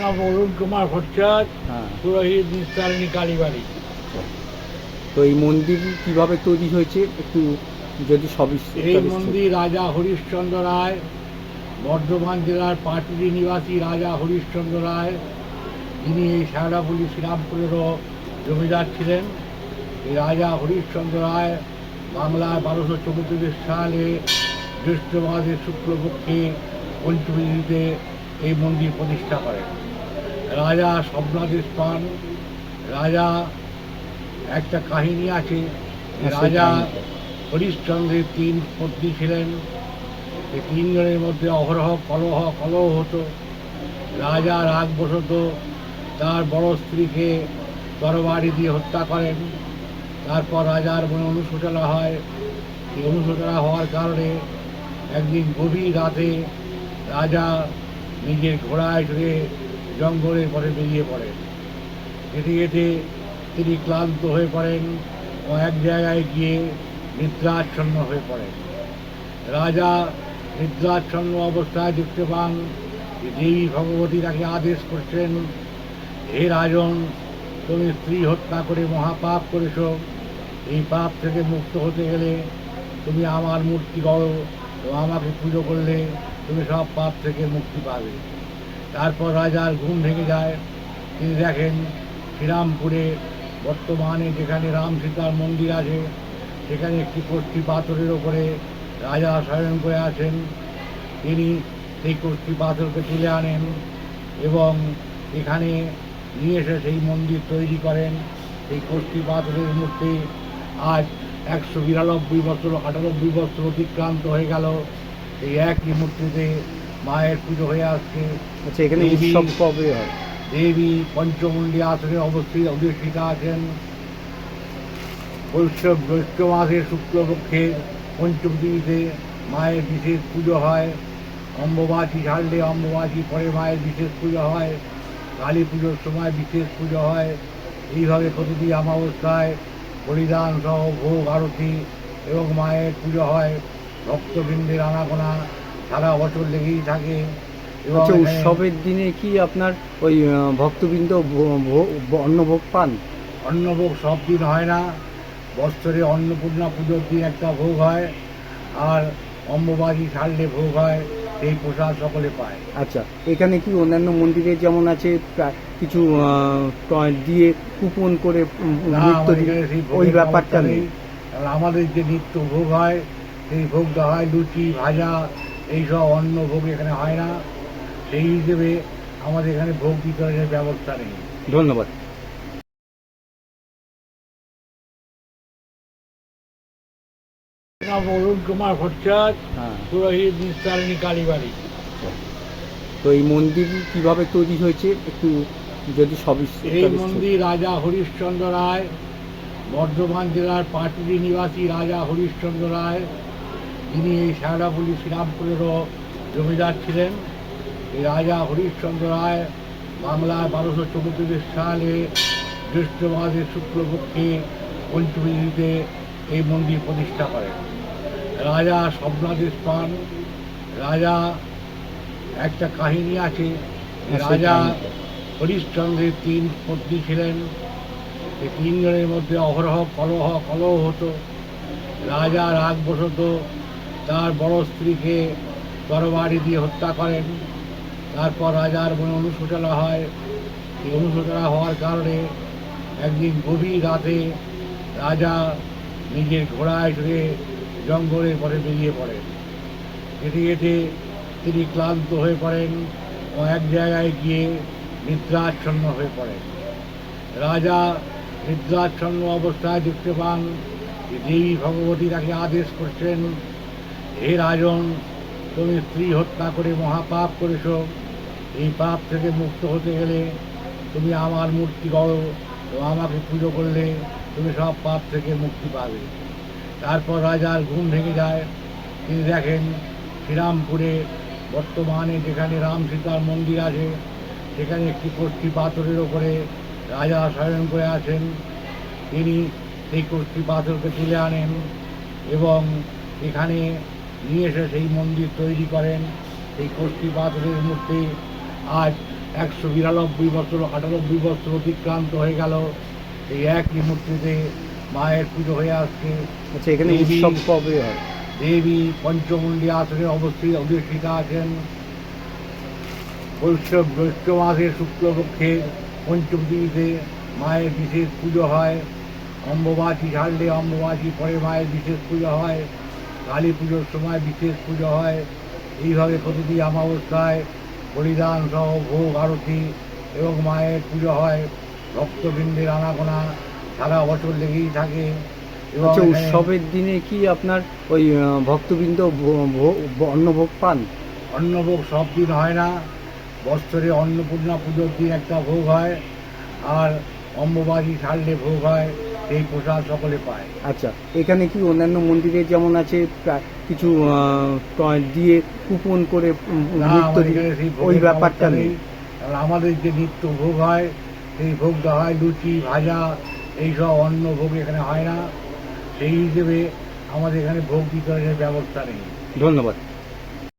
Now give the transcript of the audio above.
নাম অরুণ কুমার ভট্টাচার্য হ্যাঁ। পুরোহিত নিস্তারিণী কালীবাড়ি। তো এই মন্দির কীভাবে তৈরি হয়েছে? একটু যদি সবিস্তার এই মন্দির রাজা হরিশ্চন্দ্র রায় বর্ধমান জেলার পাটুরি নিবাসী রাজা হরিশ্চন্দ্র রায় যিনি এই শেওড়াপুলি শ্রীরামপুরেরও জমিদার ছিলেন। এই রাজা হরিশ্চন্দ্র রায় বাংলায় বারোশো চৌত্রিশ সালে জ্যৈষ্ঠ মাসের শুক্লপক্ষে পঞ্চমীতে এই মন্দির প্রতিষ্ঠা করেন। রাজা স্বপ্নাদেশ পান রাজা একটা কাহিনী আছে হ্যাঁ, রাজা হরিশ্চন্দ্রের তিন পত্নী ছিলেন। এই তিনজনের মধ্যে অহরহ কলহ কলহ হতো। রাজা রাগবশত তার বড় স্ত্রীকে তরবারি দিয়ে হত্যা করেন। তারপর রাজার মনে অনুশোচনা হয়। এই অনুশোচনা হওয়ার কারণে একদিন গভীর রাতে রাজা নিজের ঘোড়ায় চড়ে জঙ্গলের পথে বেরিয়ে পড়েন যেতে যেতে তিনি ক্লান্ত হয়ে পড়েন ও এক জায়গায় গিয়ে নিদ্রাচ্ছন্ন হয়ে পড়েন। রাজা নিদ্রাচ্ছন্ন অবস্থায় দেখতে পান যে দেবী ভগবতী তাকে আদেশ করছেন, হে রাজন, তুমি স্ত্রী হত্যা করে মহাপাপ করেছ। এই পাপ থেকে মুক্ত হতে গেলে তুমি আমার মূর্তি গড়ো ও আমাকে পুজো করলে তুমি সব পাপ থেকে মুক্তি পাবে। তারপর রাজার ঘুম ভেঙে যায়। তিনি দেখেন শ্রীরামপুরে বর্তমানে যেখানে রাম সীতার মন্দির আছে, সেখানে একটি কষ্টি পাথরের ওপরে রাজা শয়ন করে আছেন। তিনি সেই কষ্টি পাথরকে তুলে আনেন এবং এখানে নিয়ে এসে সেই মন্দির তৈরি করেন। সেই কষ্টি পাথরের মূর্তি আজ একশো বিরানব্বই বছর, আটানব্বই বছর অতিক্রান্ত হয়ে গেল। এই একই মূর্তিতে মায়ের পুজো হয়ে আসছে। আচ্ছা এখানে দেবী- উৎসব কবে হয়? দেবী পঞ্চমুণ্ডী আসনে অবস্থিত অধিষ্ঠিতা আছেন। বৈষ্ণব জ্যৈষ্ঠ মাসে শুক্লপক্ষের পঞ্চম তিথিতে মায়ের বিশেষ পুজো হয়। অম্বুবাচী ছাড়লে অম্বুবাচী পরে মায়ের বিশেষ পুজো হয়। কালী পুজোর সময় বিশেষ পুজো হয়। এইভাবে প্রতিটি অমাবস্যায় বলিদান সহ ভোগ আরতি এবং মায়ের পুজো হয়। ভক্তবৃন্দের আনাগোনা সারা বছর লেগেই থাকে। আচ্ছা উৎসবের দিনে কি আপনার ওই ভক্তবৃন্দ অন্নভোগ পান? অন্নভোগ সব দিন হয় না। বৎসরে অন্নপূর্ণা পুজোর দিন একটা ভোগ হয় আর অম্বুবাজি ছাড়লে ভোগ হয় সেই প্রসাদ সকলে পায়। আচ্ছা এখানে কি অন্যান্য মন্দিরে যেমন আছে কিছু দিয়ে কুপন করে ওই ব্যাপারটা নেই। আর আমাদের যে নিত্য ভোগ হয় সেই ভোগটা হয় লুচি ভাজা এইসব অন্ন ভোগ এখানে হয় না। সেই হিসেবে আমাদের এখানে ভোগ বিতরণের ব্যবস্থা নেই। ধন্যবাদ। নাম অরুণ কুমার ভট্টাচার্য হ্যাঁ। পুরোহিত নিস্তারিণী কালীবাড়ি। তো এই মন্দির কীভাবে তৈরি হয়েছে? একটু যদি সবিস্তার এই মন্দির রাজা হরিশ্চন্দ্র রায় বর্ধমান জেলার পাটুরি নিবাসী রাজা হরিশ্চন্দ্র রায় যিনি এই শেওড়াপুলি শ্রীরামপুরেরও জমিদার ছিলেন। এই রাজা হরিশ্চন্দ্র রায় বাংলায় বারোশো চৌত্রিশ সালে জ্যৈষ্ঠ মাসের শুক্লপক্ষে পঞ্চমীতে এই মন্দির প্রতিষ্ঠা করেন। রাজা স্বপ্নাদেশ পান রাজা একটা কাহিনী আছে রাজা। হরিশ্চন্দ্রের তিন পত্নী ছিলেন। এই তিনজনের মধ্যে অহরহ কলহ কলহ হতো। রাজা রাগবশত তার বড় স্ত্রীকে তরবারি দিয়ে হত্যা করেন। তারপর রাজার মনে অনুশোচনা হয়। এই অনুশোচনা হওয়ার কারণে একদিন গভীর রাতে রাজা নিজের ঘোড়ায় চড়ে জঙ্গলের পথে বেরিয়ে পড়েন। যেতে যেতে তিনি ক্লান্ত হয়ে পড়েন ও এক জায়গায় গিয়ে নিদ্রাচ্ছন্ন হয়ে পড়েন। রাজা নিদ্রাচ্ছন্ন অবস্থায় দেখতে পান দেবী ভগবতী তাকে আদেশ করছেন হে রাজন, তুমি স্ত্রী হত্যা করে মহাপাপ করেছ। এই পাপ থেকে মুক্ত হতে গেলে তুমি আমার মূর্তি গড়ো ও আমাকে পুজো করলে তুমি সব পাপ থেকে মুক্তি পাবে। তারপর রাজার ঘুম ভেঙে যায়। তিনি দেখেন শ্রীরামপুরে বর্তমানে যেখানে রাম সীতার মন্দির আছে, সেখানে একটি কষ্টি পাথরের ওপরে রাজা শয়ন করে আছেন। তিনি সেই কষ্টি পাথরকে তুলে আনেন এবং এখানে নিয়ে এসে সেই মন্দির তৈরি করেন। সেই কষ্টি পাথরের মূর্তি আজ একশো বিরানব্বই বছর আটানব্বই বছর অতিক্রান্ত হয়ে গেল। এই একই মূর্তিতে মায়ের পুজো হয়ে আসছে। আচ্ছা এখানে দেবী- উৎসব কবে হয়? দেবী পঞ্চমুণ্ডী আসনে অবস্থিত অধিষ্ঠিতা আছেন। বৈষ্ণব জ্যৈষ্ঠ মাসের শুক্লপক্ষের পঞ্চম তিথিতে মায়ের বিশেষ পুজো হয়। অম্বুবাচী ছাড়লে অম্বুবাচী পরে মায়ের বিশেষ পুজো হয়। কালী পুজোর সময় বিশেষ পুজো হয়। এইভাবে প্রতিটি অমাবস্যায় বলিদান সহ ভোগ আরতি এবং মায়ের পুজো হয়। ভক্তবৃন্দের আনাগোনা সারা বছর লেগেই থাকে। এবং আচ্ছা উৎসবের দিনে কি আপনার ওই ভক্তবৃন্দ অন্নভোগ পান? অন্নভোগ সব দিন হয় না। বৎসরে অন্নপূর্ণা পুজোর দিন একটা ভোগ হয়। আর অম্বুবাজি ছাড়লে ভোগ হয়। সেই প্রসাদ সকলে পায়। আচ্ছা এখানে কি অন্যান্য মন্দিরে যেমন আছে কিছু দিয়ে কুপন করে ওই ব্যাপারটা নেই। আমাদের যে নিত্য ভোগ হয় সেই ভোগ দেওয়া হয় লুচি ভাজা এইসব অন্য ভোগ এখানে হয় না। সেই হিসেবে আমাদের এখানে ভোগ বিতরণের ব্যবস্থা নেই। ধন্যবাদ।